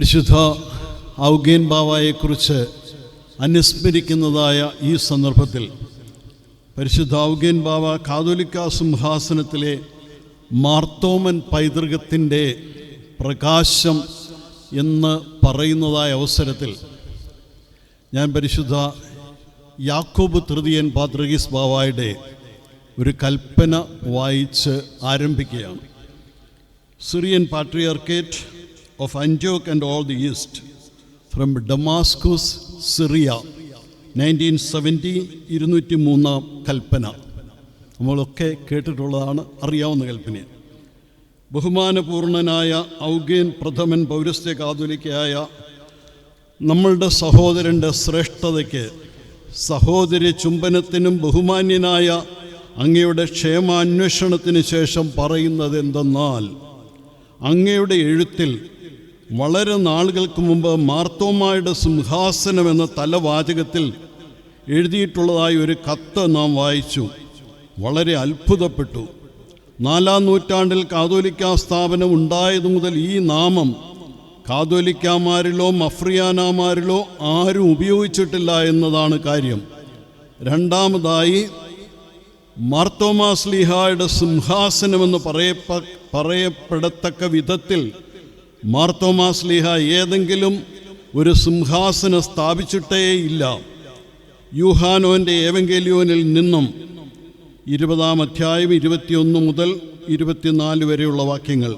പരിശുദ്ധ ഔഗേൻ ബാവായെക്കുറിച്ച് അനുസ്മരിക്കുന്നതായ ഈ സന്ദർഭത്തിൽ പരിശുദ്ധ ഔഗേൻ ബാവ കാതോലിക്ക സിംഹാസനത്തിലെ മാർത്തോമൻ പൈതൃകത്തിന്റെ പ്രകാശം എന്ന് പറയുന്നതായ അവസരത്തിൽ ഞാൻ പരിശുദ്ധ യാക്കോബ് തൃതീയൻ പാത്രഗീസ് ബാവായുടെ ഒരു കൽപ്പന വായിച്ച് ആരംഭിക്കുകയാണ്. Syrian patriarchate of അന്റോക്ക് and all the East from Damascus Syria nineteen seventy ഇരുന്നൂറ്റി മൂന്നാം കൽപ്പന. നമ്മളൊക്കെ കേട്ടിട്ടുള്ളതാണ് അറിയാവുന്ന കൽപ്പനയാണ് ബഹുമാനപൂർണനായ ഔഗേൻ പ്രഥമൻ പൗരസ്ത്യ കാതുലിക്കയായ നമ്മളുടെ സഹോദരന്റെ ശ്രേഷ്ഠതയ്ക്ക് സഹോദരി ചുംബനത്തിനും ബഹുമാന്യനായ അങ്ങയുടെ ക്ഷേമാന്വേഷണത്തിന് ശേഷം പറയുന്നത് എന്തെന്നാൽ അങ്ങയുടെ എഴുത്തിൽ വളരെ നാളുകൾക്ക് മുമ്പ് മാർത്തോമായുടെ സിംഹാസനം എന്ന തലവാചകത്തിൽ എഴുതിയിട്ടുള്ളതായി ഒരു കത്ത് നാം വായിച്ചു. വളരെ അത്ഭുതപ്പെട്ടു. നാലാം നൂറ്റാണ്ടിൽ കാതോലിക്ക സ്ഥാപനം ഉണ്ടായതു മുതൽ ഈ നാമം കാതോലിക്കാമാരിലോ മഫ്രിയാനാമാരിലോ ആരും ഉപയോഗിച്ചിട്ടില്ല എന്നതാണ് കാര്യം. രണ്ടാമതായി മാർത്തോമാസ്ലിഹായുടെ സിംഹാസനമെന്ന് പറയപ്പ പറയപ്പെടത്തക്ക വിധത്തിൽ മാർത്തോമാസ്ലിഹ ഏതെങ്കിലും ഒരു സിംഹാസനം സ്ഥാപിച്ചിട്ടേയില്ല യൂഹാനോന്റെ ഏവങ്കേലിയോനിൽ നിന്നും ഇരുപതാം അധ്യായം ഇരുപത്തിയൊന്ന് മുതൽ ഇരുപത്തിനാല് വരെയുള്ള വാക്യങ്ങൾ.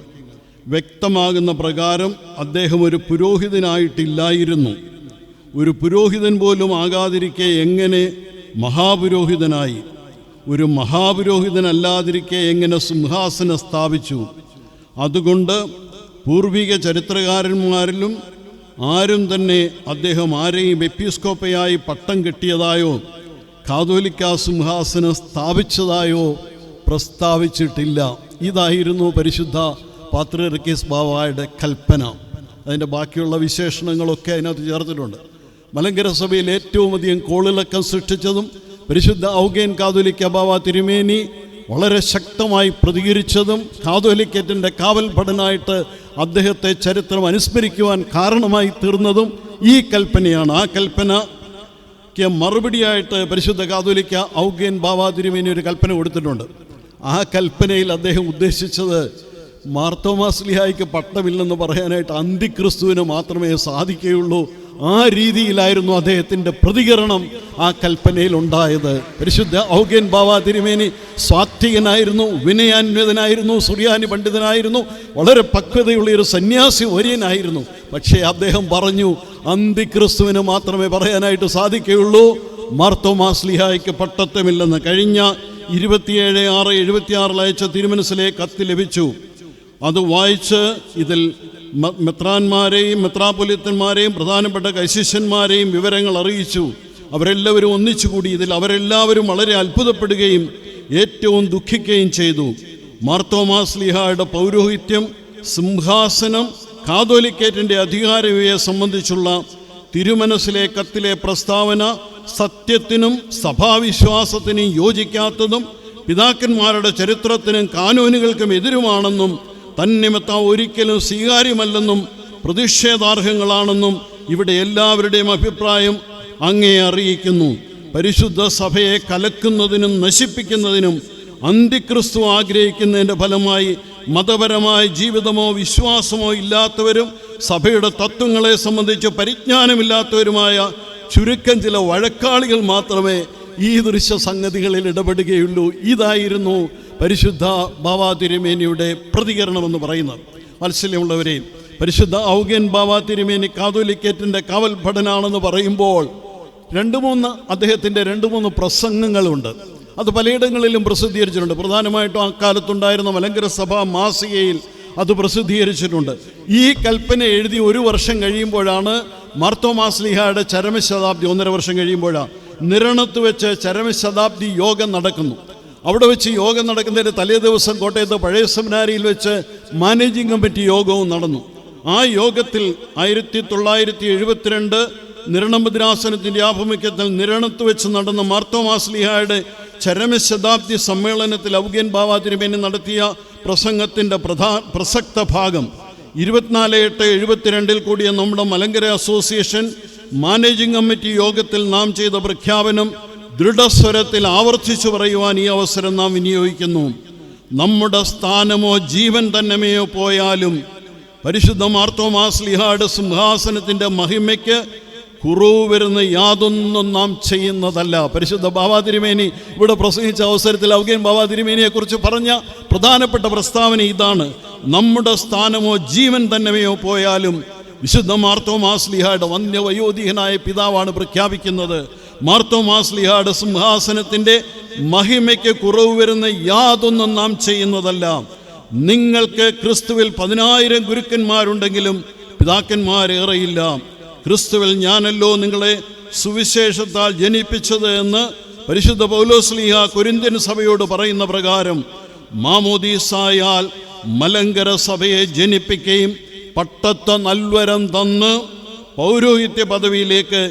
വ്യക്തമാകുന്ന പ്രകാരം അദ്ദേഹം ഒരു പുരോഹിതനായിട്ടില്ലായിരുന്നു. ഒരു പുരോഹിതൻ പോലും ആകാതിരിക്കെ എങ്ങനെ മഹാപുരോഹിതനായി? ഒരു മഹാപുരോഹിതനല്ലാതിരിക്കെ എങ്ങനെ സിംഹാസനം സ്ഥാപിച്ചു? അതുകൊണ്ട് പൂർവിക ചരിത്രകാരന്മാരിലും ആരും തന്നെ അദ്ദേഹം ആരെയും എപ്പിസ്കോപ്പയായി പട്ടം കിട്ടിയതായോ കാതോലിക്ക സിംഹാസനം സ്ഥാപിച്ചതായോ പ്രസ്താവിച്ചിട്ടില്ല. ഇതായിരുന്നു പരിശുദ്ധ പാത്രിയർക്കീസ് ബാവായുടെ കൽപ്പന. അതിന്റെ ബാക്കിയുള്ള വിശേഷണങ്ങളൊക്കെ അതിനകത്ത് ചേർത്തിട്ടുണ്ട്. മലങ്കര സഭയിൽ ഏറ്റവും അധികം കോളിളക്കം സൃഷ്ടിച്ചതും പരിശുദ്ധ ഔഗേൻ കാതോലിക്ക ബാവ തിരുമേനി വളരെ ശക്തമായി പ്രതികരിച്ചതും കാതോലിക്കറ്റിന്റെ കാവൽ ഭടനായിട്ട് അദ്ദേഹത്തെ ചരിത്രം അനുസ്മരിക്കുവാൻ കാരണമായി തീർന്നതും ഈ കൽപ്പനയാണ്. ആ കൽപ്പനയ്ക്ക് മറുപടിയായിട്ട് പരിശുദ്ധ കാതോലിക്ക ഔഗ്യൻ ബാബാതിരുമേനി ഒരു കൽപ്പന കൊടുത്തിട്ടുണ്ട്. ആ കൽപ്പനയിൽ അദ്ദേഹം ഉദ്ദേശിച്ചത് മാർത്തോമാസ്ലിഹായിക്ക് പട്ടമില്ലെന്ന് പറയാനായിട്ട് അന്തിക്രിസ്തുവിന് മാത്രമേ സാധിക്കുകയുള്ളൂ. ആ രീതിയിലായിരുന്നു അദ്ദേഹത്തിന്റെ പ്രതികരണം. ആ കൽപ്പനയിൽ ഉണ്ടായത് പരിശുദ്ധ ഔഗ്യൻ ബാവ തിരുമേനി സ്വാത്വികനായിരുന്നു വിനയാന്വിതനായിരുന്നു സുറിയാനി പണ്ഡിതനായിരുന്നു വളരെ പക്വതയുള്ള ഒരു സന്യാസി വര്യനായിരുന്നു. പക്ഷേ അദ്ദേഹം പറഞ്ഞു അന്തിക്രിസ്തുവിന് മാത്രമേ പറയാനായിട്ട് സാധിക്കുകയുള്ളൂ. മാർത്തോമാസ്ലിഹായ്ക്ക് പട്ടത്വമില്ലെന്ന് കഴിഞ്ഞ ഇരുപത്തിയേഴ് ആറ് എഴുപത്തിയാറിൽ അയച്ച തിരുമനസിലെ കത്ത് ലഭിച്ചു. അത് വായിച്ച് ഇതിൽ മെത്രാന്മാരെയും മെത്രാപൊലിത്തന്മാരെയും പ്രധാനപ്പെട്ട കൈശിഷ്യന്മാരെയും വിവരങ്ങൾ അറിയിച്ചു. അവരെല്ലാവരും ഒന്നിച്ചുകൂടി ഇതിൽ അവരെല്ലാവരും വളരെ അത്ഭുതപ്പെടുകയും ഏറ്റവും ദുഃഖിക്കുകയും ചെയ്തു. മാർത്തോമാസ്ലിഹയുടെ പൗരോഹിത്യം സിംഹാസനം കാതോലിക്കേറ്റിന്റെ അധികാരവയെ സംബന്ധിച്ചുള്ള തിരുമനസിലെ കത്തിലെ പ്രസ്താവന സത്യത്തിനും സഭാവിശ്വാസത്തിനും യോജിക്കാത്തതും പിതാക്കന്മാരുടെ ചരിത്രത്തിനും കാനൂനുകൾക്കും എതിരുമാണെന്നും തന്നിമിത്തം ഒരിക്കലും സ്വീകാര്യമല്ലെന്നും പ്രതിഷേധാർഹങ്ങളാണെന്നും ഇവിടെ എല്ലാവരുടെയും അഭിപ്രായം അങ്ങേ അറിയിക്കുന്നു. പരിശുദ്ധ സഭയെ കലക്കുന്നതിനും നശിപ്പിക്കുന്നതിനും അന്തിക്രിസ്തു ആഗ്രഹിക്കുന്നതിന്റെ ഫലമായി മതപരമായ ജീവിതമോ വിശ്വാസമോ ഇല്ലാത്തവരും സഭയുടെ തത്വങ്ങളെ സംബന്ധിച്ച് പരിജ്ഞാനമില്ലാത്തവരുമായ ചുരുക്കം ചില വഴക്കാളികൾ മാത്രമേ ഈ ദൃശ്യ സംഗതികളിൽ ഇടപെടുകയുള്ളൂ. ഇതായിരുന്നു പരിശുദ്ധ ബാബാ തിരുമേനിയുടെ പ്രതികരണമെന്ന് പറയുന്നത്. വാത്സല്യമുള്ളവരെ പരിശുദ്ധ ഔഗൻ ബാബാ തിരുമേനി കാതോലിക്കേറ്റിന്റെ കാവൽ ഭടനാണെന്ന് പറയുമ്പോൾ രണ്ട് മൂന്ന് അദ്ദേഹത്തിന്റെ രണ്ട് മൂന്ന് പ്രസംഗങ്ങളുണ്ട്. അത് പലയിടങ്ങളിലും പ്രസിദ്ധീകരിച്ചിട്ടുണ്ട്. പ്രധാനമായിട്ടും ആ കാലത്തുണ്ടായിരുന്ന മലങ്കര സഭ മാസികയിൽ അത് പ്രസിദ്ധീകരിച്ചിട്ടുണ്ട്. ഈ കൽപ്പന എഴുതി ഒരു വർഷം കഴിയുമ്പോഴാണ് മാർത്തോമാസ്ലിഹയുടെ ചരമശതാബ്ദി ഒന്നര വർഷം കഴിയുമ്പോഴാണ് നിരണത്ത് വെച്ച് ചരമശതാബ്ദി യോഗം നടക്കുന്നു. അവിടെ വെച്ച് യോഗം നടക്കുന്നതിന് തലേ ദിവസം കോട്ടയത്ത് പഴയ സെമിനാരിയിൽ വെച്ച് മാനേജിംഗ് കമ്മിറ്റി യോഗവും നടന്നു. ആ യോഗത്തിൽ ആയിരത്തി തൊള്ളായിരത്തി എഴുപത്തിരണ്ട് നിരണഭദ്രാസനത്തിന്റെ ആഭിമുഖ്യത്തിൽ നിരണത്ത് വെച്ച് നടന്ന മാർത്തോമാസ്ലിഹായുടെ ചരമശതാബ്ദി സമ്മേളനത്തിൽ ഔഗ്യൻ ബാബാതിരുമേനി നടത്തിയ പ്രസംഗത്തിന്റെ പ്രധാ പ്രസക്ത ഭാഗം. ഇരുപത്തിനാല് എട്ട് എഴുപത്തിരണ്ടിൽ കൂടിയ നമ്മുടെ മലങ്കര അസോസിയേഷൻ മാനേജിംഗ് കമ്മിറ്റി യോഗത്തിൽ നാം ചെയ്ത പ്രഖ്യാപനം ദൃഢസ്വരത്തിൽ ആവർത്തിച്ചു പറയുവാൻ ഈ അവസരം നാം വിനിയോഗിക്കുന്നു. നമ്മുടെ സ്ഥാനമോ ജീവൻ തന്നെയോ പോയാലും പരിശുദ്ധ മാർത്തോമാസ്ലിഹായുടെ സിംഹാസനത്തിന്റെ മഹിമയ്ക്ക് കുറവ് വരുന്ന യാതൊന്നും നാം ചെയ്യുന്നതല്ല. പരിശുദ്ധ ബാബാ തിരുമേനി ഇവിടെ പ്രസംഗിച്ച അവസരത്തിൽ ഔഗേൻ ബാബാ തിരുമേനിയെക്കുറിച്ച് പറഞ്ഞ പ്രധാനപ്പെട്ട പ്രസ്താവന ഇതാണ്. നമ്മുടെ സ്ഥാനമോ ജീവൻ തന്നെയോ പോയാലും വിശുദ്ധ മാർത്തോ മാസ്ലിഹയുടെ വന്യവയോധികനായ പിതാവാണ് പ്രഖ്യാപിക്കുന്നത്. മാർത്തോ മാസ്ലിഹയുടെ സിംഹാസനത്തിന്റെ മഹിമയ്ക്ക് കുറവ് വരുന്ന യാതൊന്നും നാം ചെയ്യുന്നതല്ല. നിങ്ങൾക്ക് ക്രിസ്തുവിൽ പതിനായിരം ഗുരുക്കന്മാരുണ്ടെങ്കിലും പിതാക്കന്മാരേറെയില്ല. ക്രിസ്തുവിൽ ഞാനല്ലോ നിങ്ങളെ സുവിശേഷത്താൽ ജനിപ്പിച്ചത് എന്ന് പരിശുദ്ധ പൗലോസ്ലിഹ കൊരിന്ത്യൻ സഭയോട് പറയുന്ന പ്രകാരം മാമോദീസായാൽ മലങ്കര സഭയെ ജനിപ്പിക്കുകയും പട്ടത്ത നൽവരം തന്ന് പൗരോഹിത്യ പദവിയിലേക്ക്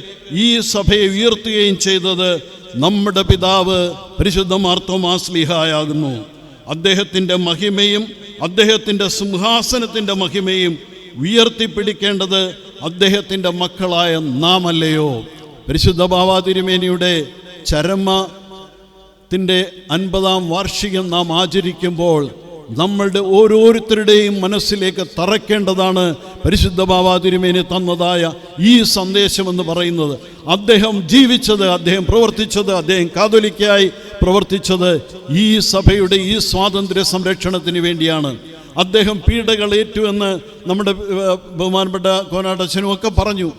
ഈ സഭയെ ഉയർത്തുകയും ചെയ്തത് നമ്മുടെ പിതാവ് പരിശുദ്ധ മാർത്തോമാസ്ലിഹായാകുന്നു അദ്ദേഹത്തിന്റെ മഹിമയും അദ്ദേഹത്തിന്റെ സിംഹാസനത്തിന്റെ മഹിമയും ഉയർത്തിപ്പിടിക്കേണ്ടത് അദ്ദേഹത്തിന്റെ മക്കളായ നാമല്ലയോ? പരിശുദ്ധ ബാബാ തിരുമേനിയുടെ ചരമത്തിന്റെ അൻപതാം വാർഷികം നാം ആചരിക്കുമ്പോൾ നമ്മളുടെ ഓരോരുത്തരുടെയും മനസ്സിലേക്ക് തറയ്ക്കേണ്ടതാണ് പരിശുദ്ധ ബാബാ തിരുമേനി തന്നതായ ഈ സന്ദേശമെന്ന് പറയുന്നത്. അദ്ദേഹം ജീവിച്ചത് അദ്ദേഹം പ്രവർത്തിച്ചത് അദ്ദേഹം കാതോലിക്കായി പ്രവർത്തിച്ചത് ഈ സഭയുടെ ഈ സ്വാതന്ത്ര്യ സംരക്ഷണത്തിന് വേണ്ടിയാണ്. അദ്ദേഹം പീഡകൾ ഏറ്റു എന്ന് നമ്മുടെ ബഹുമാനപ്പെട്ട കോനാട്ടച്ഛനും ഒക്കെ പറഞ്ഞു.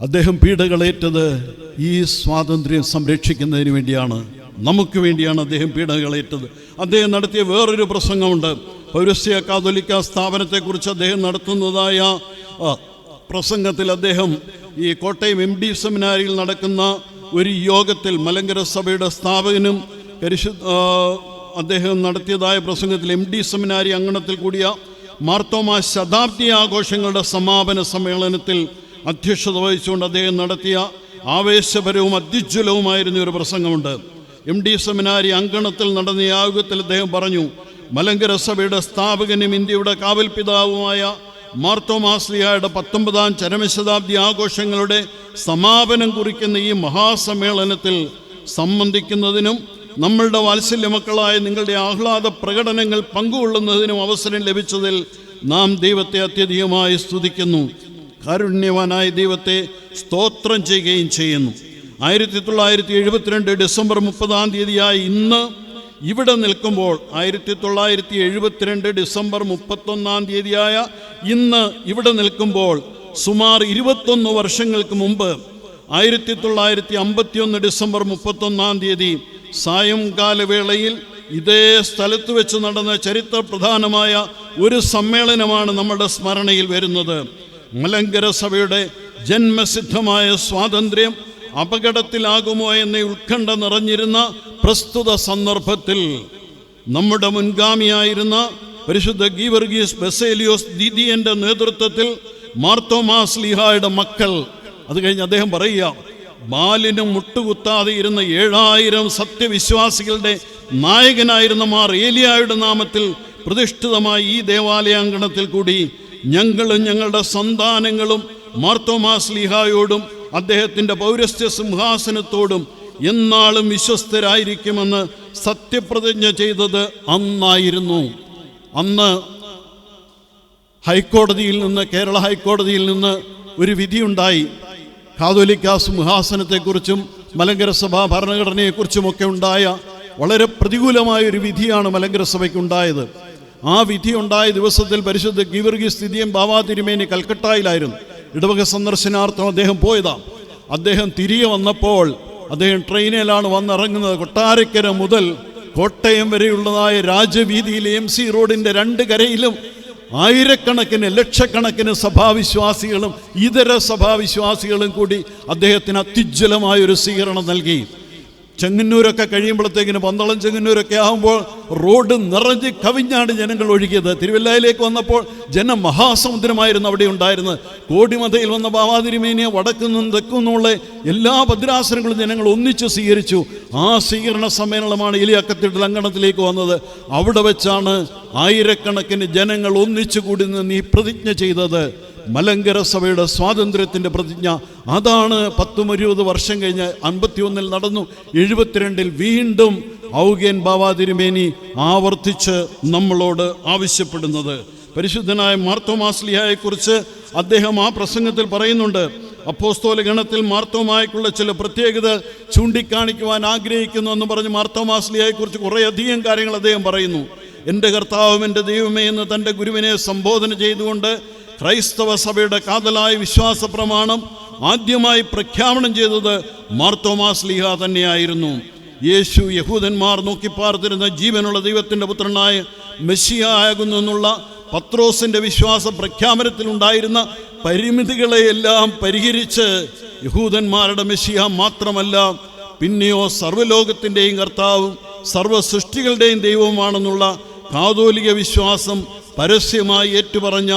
അദ്ദേഹം പീഡകളേറ്റത് ഈ സ്വാതന്ത്ര്യം സംരക്ഷിക്കുന്നതിന് വേണ്ടിയാണ്. നമുക്ക് വേണ്ടിയാണ് അദ്ദേഹം പീഡകളേറ്റത് അദ്ദേഹം നടത്തിയ വേറൊരു പ്രസംഗമുണ്ട്. പൗരസ്യ കാതോലിക്ക സ്ഥാപനത്തെക്കുറിച്ച് അദ്ദേഹം നടത്തുന്നതായ പ്രസംഗത്തിൽ അദ്ദേഹം ഈ കോട്ടയം എം ഡി സെമിനാരിയിൽ നടക്കുന്ന ഒരു യോഗത്തിൽ മലങ്കര സഭയുടെ സ്ഥാപകനും അദ്ദേഹം നടത്തിയതായ പ്രസംഗത്തിൽ എം ഡി സെമിനാരി അങ്കണത്തിൽ കൂടിയ മാർത്തോമ ശതാബ്ദി ആഘോഷങ്ങളുടെ സമാപന സമ്മേളനത്തിൽ അധ്യക്ഷത വഹിച്ചുകൊണ്ട് അദ്ദേഹം നടത്തിയ ആവേശപരവും അത്യുജ്വലവുമായിരുന്ന ഒരു പ്രസംഗമുണ്ട്. എം ഡി സെമിനാരി അങ്കണത്തിൽ നടന്ന യാഗത്തിൽ അദ്ദേഹം പറഞ്ഞു മലങ്കര സഭയുടെ സ്ഥാപകനും ഇന്ത്യയുടെ കാവൽ പിതാവുമായ മാർത്തോമാസ്ലിയായുടെ പത്തൊമ്പതാം ചരമശതാബ്ദി ആഘോഷങ്ങളുടെ സമാപനം കുറിക്കുന്ന ഈ മഹാസമ്മേളനത്തിൽ സംബന്ധിക്കുന്നതിനും നമ്മളുടെ വാത്സല്യ മക്കളായ നിങ്ങളുടെ ആഹ്ലാദ പ്രകടനങ്ങൾ പങ്കുകൊള്ളുന്നതിനും അവസരം ലഭിച്ചതിൽ നാം ദൈവത്തെ അത്യധികമായി സ്തുതിക്കുന്നു. കാരുണ്യവാനായ ദൈവത്തെ സ്തോത്രം ചെയ്യുകയും ചെയ്യുന്നു. ആയിരത്തി തൊള്ളായിരത്തി എഴുപത്തിരണ്ട് ഡിസംബർ മുപ്പതാം തീയതിയായി ഇന്ന് ഇവിടെ നിൽക്കുമ്പോൾ ആയിരത്തി തൊള്ളായിരത്തി എഴുപത്തിരണ്ട് ഡിസംബർ മുപ്പത്തൊന്നാം തീയതിയായ ഇന്ന് ഇവിടെ നിൽക്കുമ്പോൾ സുമാർ ഇരുപത്തൊന്ന് വർഷങ്ങൾക്ക് മുമ്പ് ആയിരത്തി തൊള്ളായിരത്തി അമ്പത്തിയൊന്ന് ഡിസംബർ മുപ്പത്തൊന്നാം തീയതി സായംകാലവേളയിൽ ഇതേ സ്ഥലത്ത് വെച്ച് നടന്ന ചരിത്ര പ്രധാനമായ ഒരു സമ്മേളനമാണ് നമ്മുടെ സ്മരണയിൽ വരുന്നത്. മലങ്കര സഭയുടെ ജന്മസിദ്ധമായ സ്വാതന്ത്ര്യം അപകടത്തിലാകുമോ എന്ന ഉത്കണ്ഠ നിറഞ്ഞിരുന്ന പ്രസ്തുത സന്ദർഭത്തിൽ നമ്മുടെ മുൻഗാമിയായിരുന്ന പരിശുദ്ധ ഗീവർഗീസ് ബസേലിയോസ് ദിദിയന്റെ നേതൃത്വത്തിൽ മാർത്തോമാസ് ലീഹായുടെ മക്കൾ അത് കഴിഞ്ഞ് അദ്ദേഹം പറയുക ബാലിനും മുട്ടുകുത്താതെ ഇരുന്ന ഏഴായിരം സത്യവിശ്വാസികളുടെ നായകനായിരുന്ന മാർ ഏലിയായുടെ നാമത്തിൽ പ്രതിഷ്ഠിതമായ ഈ ദേവാലയാങ്കണത്തിൽ കൂടി ഞങ്ങളും ഞങ്ങളുടെ സന്താനങ്ങളും മാർത്തോമാസ് ലീഹായോടും അദ്ദേഹത്തിന്റെ പൗരസ്ത്യ സിംഹാസനത്തോടും എന്നാളും വിശ്വസ്തരായിരിക്കുമെന്ന് സത്യപ്രതിജ്ഞ ചെയ്തത് അന്നായിരുന്നു. അന്ന് ഹൈക്കോടതിയിൽ നിന്ന് കേരള ഹൈക്കോടതിയിൽ നിന്ന് ഒരു വിധിയുണ്ടായി. കാതോലിക്ക സിംഹാസനത്തെക്കുറിച്ചും മലങ്കര സഭാ ഭരണഘടനയെക്കുറിച്ചുമൊക്കെ ഉണ്ടായ വളരെ പ്രതികൂലമായ ഒരു വിധിയാണ് മലങ്കര സഭയ്ക്കുണ്ടായത് ആ വിധി ഉണ്ടായ ദിവസത്തിൽ പരിശുദ്ധ ഗീവർഗി സ്ഥിതിയും ബാബാ തിരുമേനി കൽക്കട്ടയിലായിരുന്നു. ഇടവക സന്ദർശനാർത്ഥം അദ്ദേഹം പോയതാ. അദ്ദേഹം തിരികെ വന്നപ്പോൾ അദ്ദേഹം ട്രെയിനിലാണ് വന്നിറങ്ങുന്നത്. കൊട്ടാരക്കര മുതൽ കോട്ടയം വരെയുള്ളതായ രാജവീതിയിലെ എം സി റോഡിന്റെ രണ്ട് കരയിലും ആയിരക്കണക്കിന് ലക്ഷക്കണക്കിന് സഭാവിശ്വാസികളും ഇതര സഭാവിശ്വാസികളും കൂടി അദ്ദേഹത്തിന് അത്യുജ്വലമായ ഒരു സ്വീകരണം നൽകി. ചെങ്ങന്നൂരൊക്കെ കഴിയുമ്പോഴത്തേക്കിന് പന്തളം ചെങ്ങന്നൂരൊക്കെ ആകുമ്പോൾ റോഡ് നിറഞ്ഞ് കവിഞ്ഞാണ് ജനങ്ങൾ ഒഴുകിയത്. തിരുവല്ലയിലേക്ക് വന്നപ്പോൾ ജനം മഹാസമുദ്രമായിരുന്നു അവിടെ ഉണ്ടായിരുന്നത്. കോടിമതയിൽ വന്ന ബാവാതിരിമേനിയെ വടക്കുന്നും തെക്കുന്നുള്ള എല്ലാ ഭദ്രാസനങ്ങളും ജനങ്ങൾ ഒന്നിച്ച് സ്വീകരിച്ചു. ആ സ്വീകരണ സമ്മേളനമാണ് ഇലിയക്കത്തിട്ട് ലങ്കണത്തിലേക്ക് വന്നത്. അവിടെ വെച്ചാണ് ആയിരക്കണക്കിന് ജനങ്ങൾ ഒന്നിച്ചു കൂടി നിന്ന് ഈ പ്രതിജ്ഞ ചെയ്തത്. മലങ്കര സഭയുടെ സ്വാതന്ത്ര്യത്തിന്റെ പ്രതിജ്ഞ. അതാണ് പത്തും ഇരുപത് വർഷം കഴിഞ്ഞ് അൻപത്തി ഒന്നിൽ നടന്നു. എഴുപത്തിരണ്ടിൽ വീണ്ടും ഔഗേൻ ബാബാ തിരുമേനി ആവർത്തിച്ച് നമ്മളോട് ആവശ്യപ്പെടുന്നത്. പരിശുദ്ധനായ മാർത്തോമാസ്ലിഹായെക്കുറിച്ച് അദ്ദേഹം ആ പ്രസംഗത്തിൽ പറയുന്നുണ്ട്. അപ്പോസ്തോല ഗണത്തിൽ മാർത്തോമായ്ക്കുള്ള ചില പ്രത്യേകത ചൂണ്ടിക്കാണിക്കുവാൻ ആഗ്രഹിക്കുന്നു എന്ന് പറഞ്ഞ് മാർത്തോമാസ്ലിയായെക്കുറിച്ച് കുറേയധികം കാര്യങ്ങൾ അദ്ദേഹം പറയുന്നു. എന്റെ കർത്താവും എന്റെ ദൈവമേ എന്ന് തന്റെ ഗുരുവിനെ സംബോധന ചെയ്തുകൊണ്ട് ക്രൈസ്തവ സഭയുടെ കാതലായ വിശ്വാസ പ്രമാണം ആദ്യമായി പ്രഖ്യാപനം ചെയ്തത് മാർത്തോമാസ് ലീഹ തന്നെയായിരുന്നു. യേശു യഹൂദന്മാർ നോക്കിപ്പാർത്തിരുന്ന ജീവനുള്ള ദൈവത്തിന്റെ പുത്രനായ മെസ്സിയാകുന്നു എന്നുള്ള പത്രോസിന്റെ വിശ്വാസ പ്രഖ്യാപനത്തിലുണ്ടായിരുന്ന പരിമിതികളെയെല്ലാം പരിഹരിച്ച് യഹൂദന്മാരുടെ മെസ്സിയ മാത്രമല്ല പിന്നെയോ സർവലോകത്തിന്റെയും കർത്താവും സർവ സൃഷ്ടികളുടെയും ദൈവവുമാണെന്നുള്ള കാതോലിക വിശ്വാസം പരസ്യമായി ഏറ്റുപറഞ്ഞ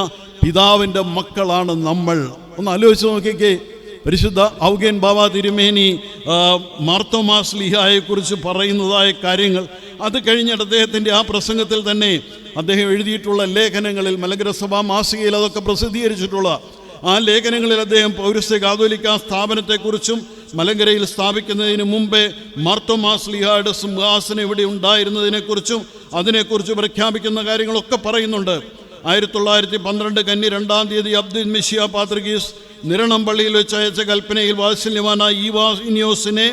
പിതാവിന്റെ മക്കളാണ് നമ്മൾ. ഒന്ന് ആലോചിച്ച് നോക്കിക്കേ. പരിശുദ്ധ ഔഗേൻ ബാബ തിരുമേനി ആ, മാർത്തോമാസ് ലിഹായെ കുറിച്ച് പറയുന്നതായ കാര്യങ്ങൾ. അത് കഴിഞ്ഞിട്ട് അദ്ദേഹത്തിന്റെ ആ പ്രസംഗത്തിൽ തന്നെ അദ്ദേഹം എഴുതിയിട്ടുള്ള ലേഖനങ്ങളിൽ മലഗ്രസഭാ സഭാ മാസികയിൽ അതൊക്കെ പ്രസിദ്ധീകരിച്ചിട്ടുള്ള ആ ലേഖനങ്ങളിൽ അദ്ദേഹം പൗരസ്ത്യ കാതോലിക്ക സ്ഥാപനത്തെക്കുറിച്ചും മലങ്കരയിൽ സ്ഥാപിക്കുന്നതിന് മുമ്പേ മാർത്തോമാസ് ലിഹായുടെ സിംഹാസനം ഇവിടെ ഉണ്ടായിരുന്നതിനെക്കുറിച്ചും അതിനെക്കുറിച്ച് പ്രഖ്യാപിക്കുന്ന കാര്യങ്ങളൊക്കെ പറയുന്നുണ്ട്. ആയിരത്തി തൊള്ളായിരത്തി പന്ത്രണ്ട് കന്നി രണ്ടാം തീയതി അബ്ദുൽ മിഷിയ പാത്രികീസ് നിരണം പള്ളിയിൽ വെച്ച് അയച്ച കൽപ്പനയിൽ വാത്സല്യവാനായ ഈവാനിയോസിനെ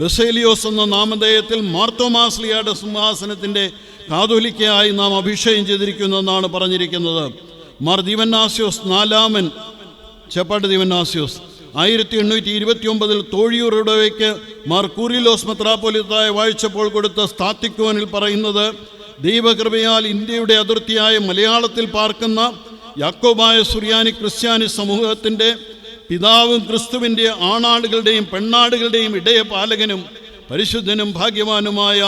ബസേലിയോസ് എന്ന നാമധേയത്തിൽ മാർത്തോമാസ്ലിയുടെ സിംഹാസനത്തിന്റെ കാതോലിക്കയായി നാം അഭിഷേകം ചെയ്തിരിക്കുന്നതെന്നാണ് പറഞ്ഞിരിക്കുന്നത്. മാർ ദീവന്നാസ്യോസ് നാലാമൻ ചേപ്പാട്ട് ദീവന്നാസ്യോസ് ആയിരത്തി എണ്ണൂറ്റി ഇരുപത്തി ഒമ്പതിൽ തോഴിയൂറുടവയ്ക്ക് മാർ മെത്രാപ്പൊലിത്തായ വായിച്ചപ്പോൾ കൊടുത്ത സ്ഥാത്തിക്കുവനിൽ പറയുന്നത് ദൈവകൃപയാൽ ഇന്ത്യയുടെ അതിർത്തിയായ മലയാളത്തിൽ പാർക്കുന്ന യാക്കോബായ സുറിയാനി ക്രിസ്ത്യാനി സമൂഹത്തിന്റെ പിതാവും ക്രിസ്തുവിന്റെ ആണാടുകളുടെയും പെണ്ണാടുകളുടെയും ഇടയപാലകനും പരിശുദ്ധനും ഭാഗ്യവാനുമായ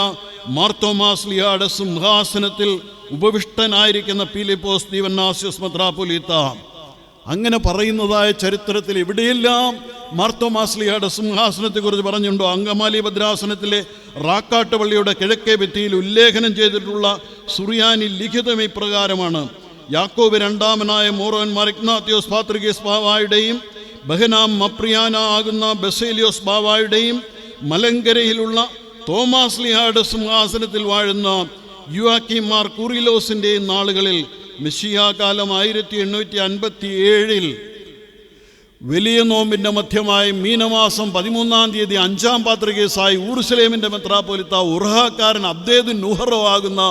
മാർത്തോമാസ്ലിയാടെ സിംഹാസനത്തിൽ ഉപവിഷ്ടനായിരിക്കുന്ന പീലിപ്പോസ് ദീവന്നാസ്യോസ് മെത്രാപ്പൊലീത്ത അങ്ങനെ പറയുന്നതായ ചരിത്രത്തിൽ എവിടെയെല്ലാം മാർത്തോമാസ്ലിയുടെ സിംഹാസനത്തെക്കുറിച്ച് പറഞ്ഞിട്ടുണ്ടോ അങ്കമാലി ഭദ്രാസനത്തിലെ റാക്കാട്ടുപള്ളിയുടെ കിഴക്കേ ഭിത്തിയിൽ ഉല്ലേഖനം ചെയ്തിട്ടുള്ള സുറിയാനി ലിഖിതം ഇപ്രകാരമാണ്. യാക്കോബ് രണ്ടാമനായ മോറോൻ മറിഗ്നാത്യോസ് പാത്രികേസ് ബാവായുടെയും ബഹനാം മപ്രിയാന ആകുന്ന ബസേലിയോസ് ബാവായുടെയും മലങ്കരയിലുള്ള തോമാസ് ലിഹായുടെ സിംഹാസനത്തിൽ വാഴുന്ന യുവാക്കിമാർ കുറിലോസിന്റെയും നാളുകളിൽ മെസ്സിയാകാലം ആയിരത്തി എണ്ണൂറ്റി അൻപത്തി ഏഴിൽ വലിയ നോമ്പിന്റെ മധ്യമായി മീനമാസം പതിമൂന്നാം തീയതി അഞ്ചാം പാത്രികേസായി ഊർസലേമിന്റെ മെത്രാപ്പൊലിത്ത ഉർഹാക്കാരൻ അബ്ദേദ് നുഹറോ ആകുന്ന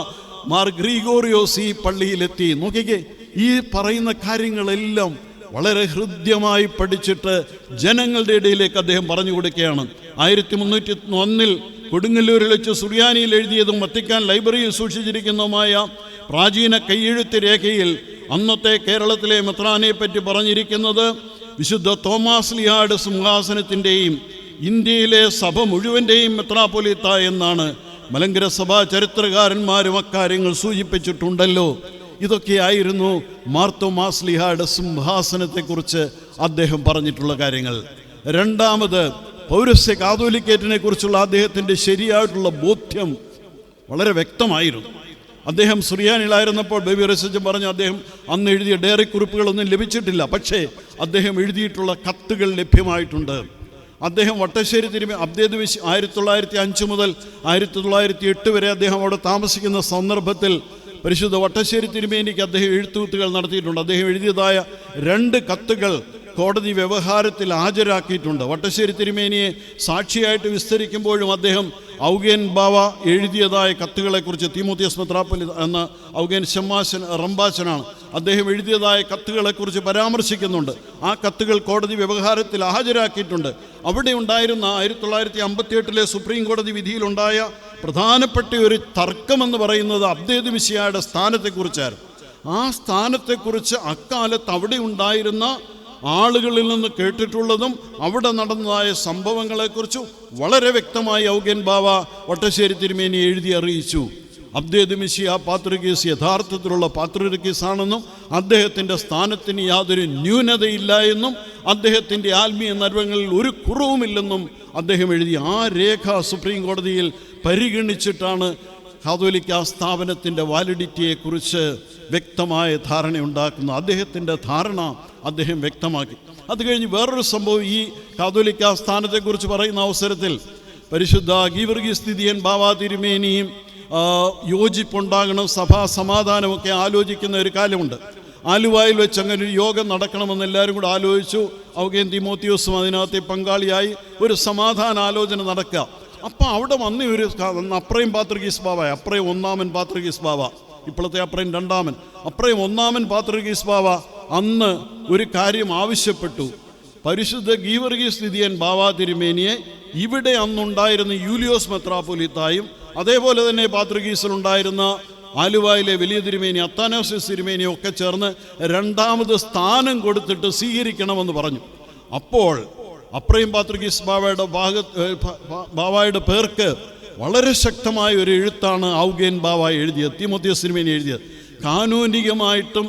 മാർ ഗ്രീഗോറിയോസ് ഈ പള്ളിയിലെത്തി. നോക്കിക്കേ ഈ പറയുന്ന കാര്യങ്ങളെല്ലാം വളരെ ഹൃദ്യമായി പഠിച്ചിട്ട് ജനങ്ങളുടെ ഇടയിലേക്ക് അദ്ദേഹം പറഞ്ഞു കൊടുക്കുകയാണ്. ആയിരത്തി മുന്നൂറ്റി ഒന്നിൽ കൊടുങ്ങല്ലൂരിൽ വെച്ച് സുറിയാനിയിൽ എഴുതിയതും വത്തിക്കാൻ ലൈബ്രറിയിൽ സൂക്ഷിച്ചിരിക്കുന്നതുമായ പ്രാചീന കൈയെഴുത്ത് രേഖയിൽ അന്നത്തെ കേരളത്തിലെ മെത്രാനെ പറ്റി പറഞ്ഞിരിക്കുന്നത് വിശുദ്ധ തോമാസ് ലിയാഡ് സിംഹാസനത്തിന്റെയും ഇന്ത്യയിലെ സഭ മുഴുവന്റെയും മെത്രാപൊലിത്ത എന്നാണ് മലങ്കര സഭാ ചരിത്രകാരന്മാരും അക്കാര്യങ്ങൾ സൂചിപ്പിച്ചിട്ടുണ്ടല്ലോ. ഇതൊക്കെയായിരുന്നു മാർത്തോമാസ് ലിഹായുടെ സിംഹാസനത്തെക്കുറിച്ച് അദ്ദേഹം പറഞ്ഞിട്ടുള്ള കാര്യങ്ങൾ. രണ്ടാമത് പൗരസ്യ കാതോലിക്കേറ്റിനെ കുറിച്ചുള്ള അദ്ദേഹത്തിന്റെ ശരിയായിട്ടുള്ള ബോധ്യം വളരെ വ്യക്തമായിരുന്നു. അദ്ദേഹം സുറിയാനിലായിരുന്നപ്പോൾ ബേബി റസജൻ പറഞ്ഞു അദ്ദേഹം അന്ന് എഴുതിയ ഡയറി കുറിപ്പുകളൊന്നും ലഭിച്ചിട്ടില്ല. പക്ഷേ അദ്ദേഹം എഴുതിയിട്ടുള്ള കത്തുകൾ ലഭ്യമായിട്ടുണ്ട്. അദ്ദേഹം വട്ടശ്ശേരി തിരുമി അബ്ദേദ് വിശ് ആയിരത്തി തൊള്ളായിരത്തി അഞ്ച് മുതൽ ആയിരത്തി തൊള്ളായിരത്തി എട്ട് വരെ അദ്ദേഹം അവിടെ താമസിക്കുന്ന സന്ദർഭത്തിൽ പരിശുദ്ധ വട്ടശ്ശേരി തിരുമേനിക്ക് അദ്ദേഹം എഴുത്തുകുത്തുകൾ നടത്തിയിട്ടുണ്ട്. അദ്ദേഹം എഴുതിയതായ രണ്ട് കത്തുകൾ കോടതി വ്യവഹാരത്തിൽ ഹാജരാക്കിയിട്ടുണ്ട്. വട്ടശ്ശേരി തിരുമേനിയെ സാക്ഷിയായിട്ട് വിസ്തരിക്കുമ്പോഴും അദ്ദേഹം ഔഗേൻ ബാവ എഴുതിയതായ കത്തുകളെക്കുറിച്ച് തീമോത്തിയസ് മെത്രാപ്പലി എന്ന ഔഗേൻ ഷമ്മാശൻ റംബാശനാണ്. അദ്ദേഹം എഴുതിയതായ കത്തുകളെക്കുറിച്ച് പരാമർശിക്കുന്നുണ്ട്. ആ കത്തുകൾ കോടതി വ്യവഹാരത്തിൽ ഹാജരാക്കിയിട്ടുണ്ട്. അവിടെ ഉണ്ടായിരുന്ന ആയിരത്തി തൊള്ളായിരത്തി അമ്പത്തി എട്ടിലെ സുപ്രീം കോടതി വിധിയിലുണ്ടായ പ്രധാനപ്പെട്ട ഒരു തർക്കമെന്ന് പറയുന്നത് അബ്ദേദ് മിശിയായുടെ സ്ഥാനത്തെക്കുറിച്ചായിരുന്നു. ആ സ്ഥാനത്തെക്കുറിച്ച് അക്കാലത്ത് അവിടെ ഉണ്ടായിരുന്ന ആളുകളിൽ നിന്ന് കേട്ടിട്ടുള്ളതും അവിടെ നടന്നതായ സംഭവങ്ങളെക്കുറിച്ചും വളരെ വ്യക്തമായി ഔഗൻ ബാവ വട്ടശ്ശേരി തിരുമേനി എഴുതി അറിയിച്ചു. അബ്ദേദ് ആ പാത്രികീസ് യഥാർത്ഥത്തിലുള്ള പാത്രികീസ് ആണെന്നും അദ്ദേഹത്തിന്റെ സ്ഥാനത്തിന് യാതൊരു ന്യൂനതയില്ല എന്നും അദ്ദേഹത്തിന്റെ ആത്മീയ നർവങ്ങളിൽ ഒരു കുറവുമില്ലെന്നും അദ്ദേഹം എഴുതി. ആ രേഖ സുപ്രീം കോടതിയിൽ പരിഗണിച്ചിട്ടാണ് കാതോലിക്ക സ്ഥാപനത്തിന്റെ വാലിഡിറ്റിയെക്കുറിച്ച് വ്യക്തമായ ധാരണയുണ്ടാക്കുന്നു. അദ്ദേഹത്തിന്റെ ധാരണ അദ്ദേഹം വ്യക്തമാക്കി. അത് കഴിഞ്ഞ് വേറൊരു സംഭവം ഈ കാതോലിക്ക സ്ഥാനത്തെക്കുറിച്ച് പറയുന്ന അവസരത്തിൽ പരിശുദ്ധ ഗീവർഗി സ്ഥിതിയൻ ബാബാ തിരുമേനിയും യോജിപ്പുണ്ടാകണം സഭാ സമാധാനമൊക്കെ ആലോചിക്കുന്ന ഒരു കാലമുണ്ട്. ആലുവായിൽ വെച്ച് അങ്ങനെ ഒരു യോഗം നടക്കണമെന്ന് എല്ലാവരും കൂടെ ആലോചിച്ചു. അവകേന്ദ്രി തിമോത്തിയോസും അതിനകത്തെ പങ്കാളിയായി ഒരു സമാധാന ആലോചന നടക്കുക. അപ്പം അവിടെ വന്ന ഒരു അപ്രയും പാത്രികീസ് ബാബ അപ്രയും ഒന്നാമൻ പാത്രികീസ് ബാബ ഇപ്പോഴത്തെ അപ്രയും രണ്ടാമൻ. അപ്രയും ഒന്നാമൻ പാത്രികീസ് ബാബ അന്ന് ഒരു കാര്യം ആവശ്യപ്പെട്ടു. പരിശുദ്ധ ഗീവർഗീസ് സ്ഥിതിയൻ ബാബാ തിരുമേനിയെ ഇവിടെ അന്നുണ്ടായിരുന്ന യൂലിയോസ് മെത്രാപൊലിത്തായും അതേപോലെ തന്നെ പാത്രികീസിലുണ്ടായിരുന്ന ആലുവായിലെ വലിയ തിരുമേനി അത്താനോസിസ് തിരുമേനി ഒക്കെ ചേർന്ന് രണ്ടാമത് സ്ഥാനം കൊടുത്തിട്ട് സ്വീകരിക്കണമെന്ന് പറഞ്ഞു. അപ്പോൾ അപ്രയും പാത്രികീസ് ബാവയുടെ ഭാഗ ബാബായുടെ പേർക്ക് വളരെ ശക്തമായ ഒരു എഴുത്താണ് ഔഗേൻ ബാബ എഴുതിയത് തിമോത്തിയസ് സിനിമയിൽ എഴുതിയത്. കാനൂനികമായിട്ടും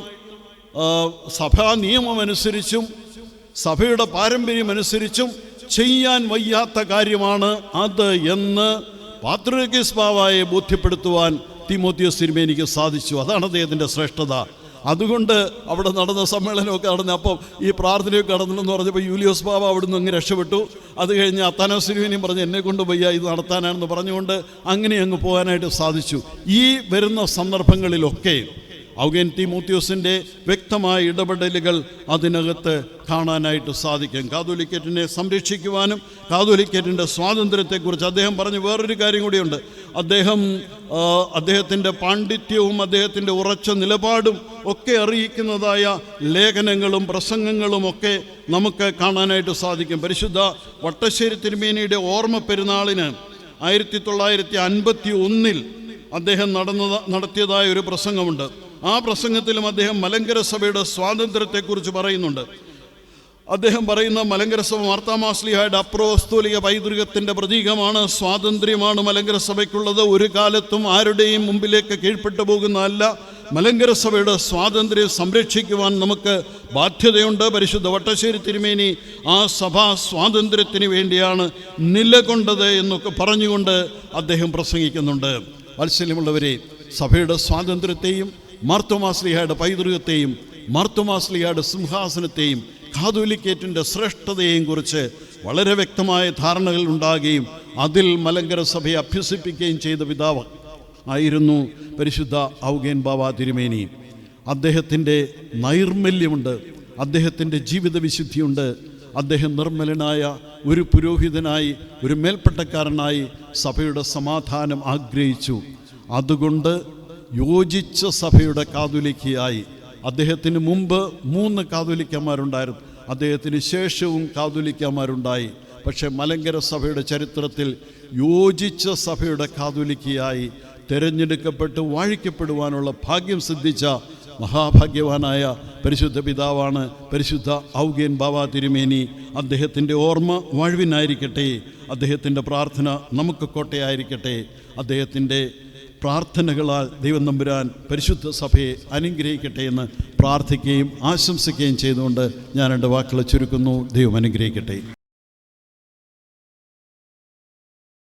സഭാ സഭാ നിയമമനുസരിച്ചും സഭയുടെ പാരമ്പര്യമനുസരിച്ചും ചെയ്യാൻ വയ്യാത്ത കാര്യമാണ് അത് എന്ന് പാത്രികീസ് ബാവായെ ബോധ്യപ്പെടുത്തുവാൻ തിമോത്തിയോസ് തിരുമേനിക്ക് സാധിച്ചു. അതാണ് അദ്ദേഹത്തിന്റെ ശ്രേഷ്ഠത. അതുകൊണ്ട് അവിടെ നടന്ന സമ്മേളനമൊക്കെ നടന്ന അപ്പം ഈ പ്രാർത്ഥനയൊക്കെ നടന്നില്ലെന്ന് പറഞ്ഞപ്പോൾ യൂലിയോസ് ബാബ അവിടുന്ന് അങ്ങ് രക്ഷപ്പെട്ടു. അത് കഴിഞ്ഞ് അത്താനോസ് തിരുമേനിയും പറഞ്ഞ് എന്നെ കൊണ്ട് വയ്യ ഇത് നടത്താനാണെന്ന് പറഞ്ഞുകൊണ്ട് അങ്ങനെ അങ്ങ് പോകാനായിട്ട് സാധിച്ചു. ഈ വരുന്ന സന്ദർഭങ്ങളിലൊക്കെ ഔഗൻ തിമോത്യോസിന്റെ വ്യക്തമായ ഇടപെടലുകൾ അതിനകത്ത് കാണാനായിട്ട് സാധിക്കും. കാതോലിക്കറ്റിനെ സംരക്ഷിക്കുവാനും കാതോലിക്കറ്റിന്റെ സ്വാതന്ത്ര്യത്തെക്കുറിച്ച് അദ്ദേഹം പറഞ്ഞ വേറൊരു കാര്യം കൂടിയുണ്ട്. അദ്ദേഹം അദ്ദേഹത്തിന്റെ പാണ്ഡിത്യവും അദ്ദേഹത്തിന്റെ ഉറച്ച നിലപാടും ഒക്കെ അറിയിക്കുന്നതായ ലേഖനങ്ങളും പ്രസംഗങ്ങളും ഒക്കെ നമുക്ക് കാണാനായിട്ട് സാധിക്കും. പരിശുദ്ധ വട്ടശ്ശേരി തിരുമേനിയുടെ ഓർമ്മ പെരുന്നാളിന് ആയിരത്തി തൊള്ളായിരത്തി അൻപത്തി ഒന്നിൽ അദ്ദേഹം നടന്ന നടത്തിയതായ ഒരു പ്രസംഗമുണ്ട്. ആ പ്രസംഗത്തിലും അദ്ദേഹം മലങ്കര സഭയുടെ സ്വാതന്ത്ര്യത്തെക്കുറിച്ച് പറയുന്നുണ്ട്. അദ്ദേഹം പറയുന്ന മലങ്കര സഭ മാർത്താമാസ്ലിഹായുടെ അപ്രോസ്തോലിക പൈതൃകത്തിന്റെ പ്രതീകമാണ് സ്വാതന്ത്ര്യമാണ് മലങ്കര സഭയ്ക്കുള്ളത്. ഒരു കാലത്തും ആരുടെയും മുമ്പിലേക്ക് കീഴ്പ്പെട്ടു പോകുന്നതല്ല മലങ്കര സഭയുടെ സ്വാതന്ത്ര്യം സംരക്ഷിക്കുവാൻ നമുക്ക് ബാധ്യതയുണ്ട്. പരിശുദ്ധ വട്ടശ്ശേരി തിരുമേനി ആ സഭാ സ്വാതന്ത്ര്യത്തിന് വേണ്ടിയാണ് നിലകൊണ്ടത് എന്നൊക്കെ പറഞ്ഞുകൊണ്ട് അദ്ദേഹം പ്രസംഗിക്കുന്നുണ്ട്. വാത്സല്യമുള്ളവരെ സഭയുടെ സ്വാതന്ത്ര്യത്തെയും മാർത്തോമാസ്ലിഹയുടെ പൈതൃകത്തെയും മാർത്തോമാസ്ലിഹയുടെ സിംഹാസനത്തെയും കാതോലിക്കേറ്റിന്റെ ശ്രേഷ്ഠതയെയും കുറിച്ച് വളരെ വ്യക്തമായ ധാരണകൾ ഉണ്ടാകുകയും അതിൽ മലങ്കര സഭയെ അഭ്യസിപ്പിക്കുകയും ചെയ്ത പിതാവ് ആയിരുന്നു പരിശുദ്ധ ഔഗേൻ ബാബ തിരുമേനി. അദ്ദേഹത്തിന്റെ നൈർമല്യമുണ്ട് അദ്ദേഹത്തിന്റെ ജീവിതവിശുദ്ധിയുണ്ട്. അദ്ദേഹം നിർമ്മലനായ ഒരു പുരോഹിതനായി ഒരു മേൽപ്പട്ടക്കാരനായി സഭയുടെ സമാധാനം ആഗ്രഹിച്ചു. അതുകൊണ്ട് യോജിച്ച സഭയുടെ കാതുലിക്കയായി. അദ്ദേഹത്തിന് മുമ്പ് മൂന്ന് കാതുലിക്കന്മാരുണ്ടായിരുന്നു. അദ്ദേഹത്തിന് ശേഷവും കാതുലിക്കന്മാരുണ്ടായി. പക്ഷെ മലങ്കര സഭയുടെ ചരിത്രത്തിൽ യോജിച്ച സഭയുടെ കാതുലിക്കയായി തിരഞ്ഞെടുക്കപ്പെട്ട് വാഴിക്കപ്പെടുവാനുള്ള ഭാഗ്യം സിദ്ധിച്ച മഹാഭാഗ്യവാനായ പരിശുദ്ധ പിതാവാണ് പരിശുദ്ധ ഔഗേൻ ബാബ തിരുമേനി. അദ്ദേഹത്തിന്റെ ഓർമ്മ വാഴ്വിനായിരിക്കട്ടെ. അദ്ദേഹത്തിന്റെ പ്രാർത്ഥന നമുക്ക് കോട്ടയായിരിക്കട്ടെ. അദ്ദേഹത്തിന്റെ പ്രാർത്ഥനകളാൽ ദൈവം നമ്പുരാൻ പരിശുദ്ധ സഭയെ അനുഗ്രഹിക്കട്ടെ എന്ന് പ്രാർത്ഥിക്കുകയും ആശംസിക്കുകയും ചെയ്തുകൊണ്ട് ഞാൻ എന്റെ വാക്കുകൾ ചുരുക്കുന്നു. ദൈവം അനുഗ്രഹിക്കട്ടെ.